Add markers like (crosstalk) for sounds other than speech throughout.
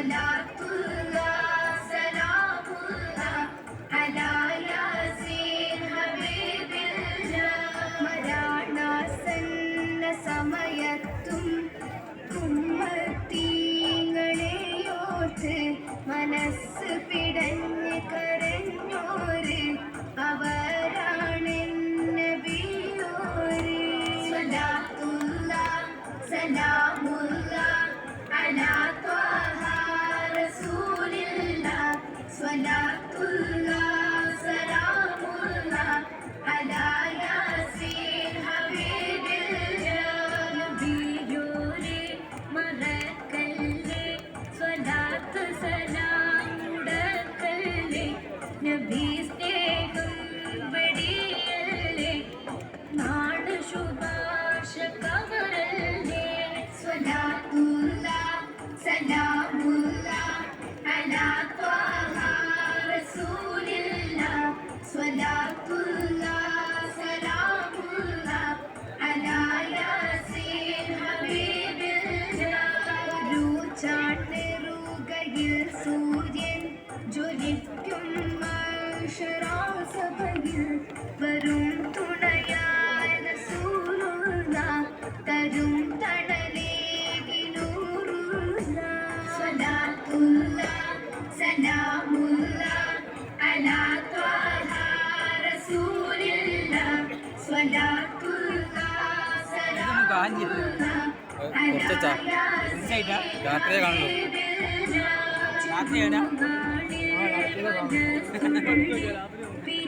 Selamına, selamına, ala വരും തുണയായ റസൂലുള്ള തരും തണലേകിനൂറുള്ള സ്വലാത്തുള്ള സലാമുള്ള അലാ ത്വാഹ റസൂലില്ല. സ്വലാത്തുള്ള സലാമുള്ള കുറച്ചാ ഇൻസൈറ്റാ രാത്രിയെ കാണുള്ളൂ (laughs)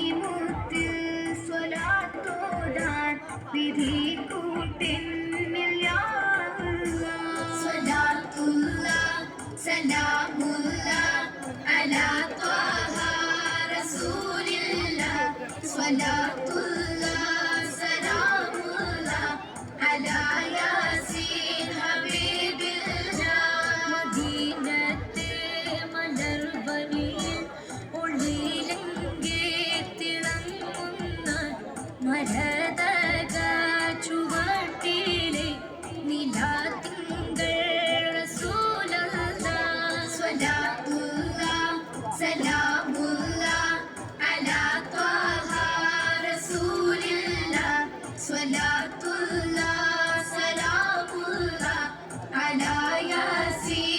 മണിമുത്ത് സ്വലാത്തോടാൻ വിധി കൂട്ടെന്നിൽ. സ്വലാത്തുള്ള സലാമുള്ള അലാ ത്വാഹ റസൂലില്ല സ്വലാത്തുള്ള Salatullah, salamullah, ala yasin.